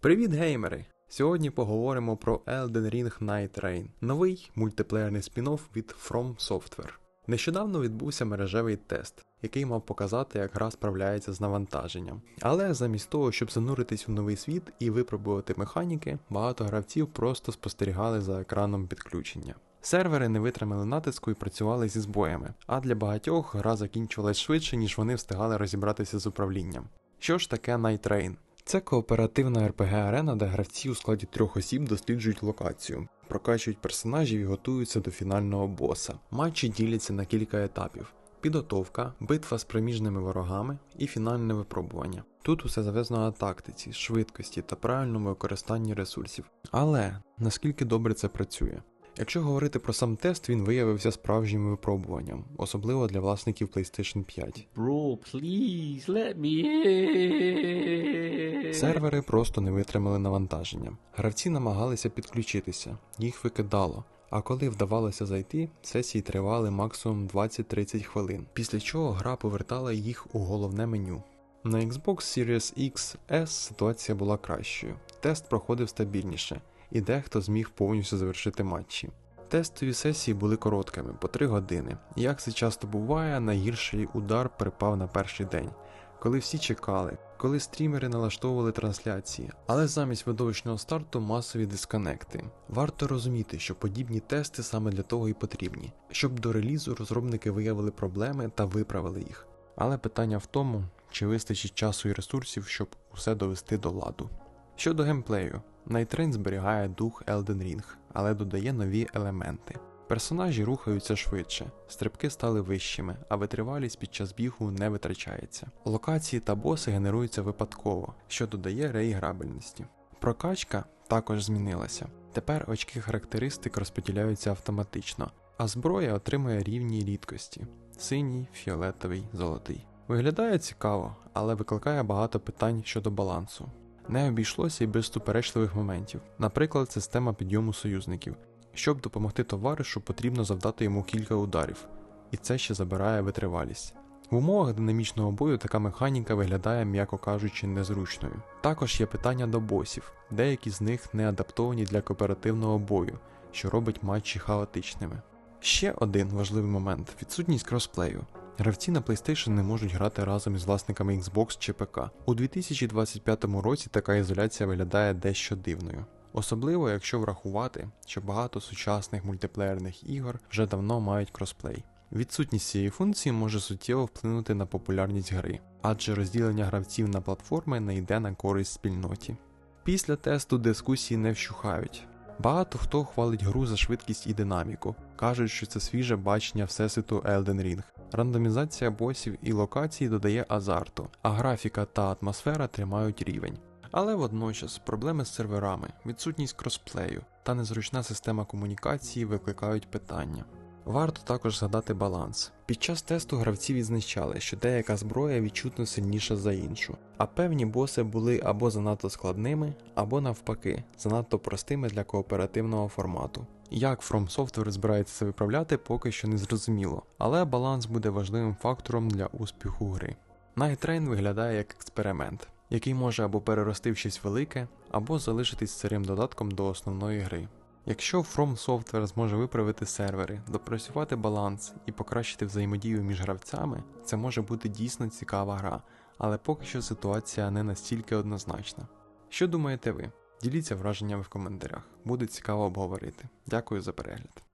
Привіт, геймери! Сьогодні поговоримо про Elden Ring Night Rain, новий мультиплеєрний спін-офф від From Software. Нещодавно відбувся мережевий тест, який мав показати, як гра справляється з навантаженням. Але замість того, щоб зануритись у новий світ і випробувати механіки, багато гравців просто спостерігали за екраном підключення. Сервери не витримали натиску і працювали зі збоями, а для багатьох гра закінчувалась швидше, ніж вони встигали розібратися з управлінням. Що ж таке Night Rain? Це кооперативна rpg арена, де гравці у складі трьох осіб досліджують локацію, прокачують персонажів і готуються до фінального боса. Матчі діляться на кілька етапів: підготовка, битва з проміжними ворогами і фінальне випробування. Тут усе зав'язано на тактиці, швидкості та правильному використанні ресурсів. Але наскільки добре це працює? Якщо говорити про сам тест, він виявився справжнім випробуванням, особливо для власників PlayStation 5. Bro, please let me in. Сервери просто не витримали навантаження. Гравці намагалися підключитися, їх викидало. А коли вдавалося зайти, сесії тривали максимум 20-30 хвилин, після чого гра повертала їх у головне меню. На Xbox Series X S ситуація була кращою. Тест проходив стабільніше, і дехто зміг повністю завершити матчі. Тестові сесії були короткими, по 3 години, як це часто буває, найгірший удар припав на перший день, коли всі чекали, коли стрімери налаштовували трансляції, але замість видовищного старту масові дисконекти. Варто розуміти, що подібні тести саме для того і потрібні, щоб до релізу розробники виявили проблеми та виправили їх. Але питання в тому, чи вистачить часу і ресурсів, щоб усе довести до ладу. Щодо геймплею, Rain зберігає дух Elden Ring, але додає нові елементи. Персонажі рухаються швидше, стрибки стали вищими, а витривалість під час бігу не витрачається. Локації та боси генеруються випадково, що додає реіграбельності. Прокачка також змінилася. Тепер очки характеристик розподіляються автоматично, а зброя отримує рівні рідкості синій, фіолетовий, золотий. Виглядає цікаво, але викликає багато питань щодо балансу. Не обійшлося і без суперечливих моментів, наприклад, система підйому союзників. Щоб допомогти товаришу, потрібно завдати йому кілька ударів, і це ще забирає витривалість. В умовах динамічного бою така механіка виглядає, м'яко кажучи, незручною. Також є питання до босів, деякі з них не адаптовані для кооперативного бою, що робить матчі хаотичними. Ще один важливий момент відсутність кросплею. Гравці на PlayStation не можуть грати разом із власниками Xbox чи ПК. У 2025 році така ізоляція виглядає дещо дивною. Особливо, якщо врахувати, що багато сучасних мультиплеєрних ігор вже давно мають кросплей. Відсутність цієї функції може суттєво вплинути на популярність гри, адже розділення гравців на платформи не йде на користь спільноті. Після тесту дискусії не вщухають. Багато хто хвалить гру за швидкість і динаміку, кажуть, що це свіже бачення всесвіту Elden Ring. Рандомізація босів і локацій додає азарту, а графіка та атмосфера тримають рівень. Але водночас проблеми з серверами, відсутність кросплею та незручна система комунікації викликають питання. Варто також згадати баланс. Під час тесту гравці відзначали, що деяка зброя відчутно сильніша за іншу, а певні боси були або занадто складними, або навпаки, занадто простими для кооперативного формату. Як From Software збирається це виправляти, поки що не зрозуміло, але баланс буде важливим фактором для успіху гри. Train виглядає як експеримент, який може або перерости в щось велике, або залишитись старим додатком до основної гри. Якщо From Software зможе виправити сервери, допрацювати баланс і покращити взаємодію між гравцями, це може бути дійсно цікава гра, але поки що ситуація не настільки однозначна. Що думаєте ви? Діліться враженнями в коментарях, буде цікаво обговорити. Дякую за перегляд.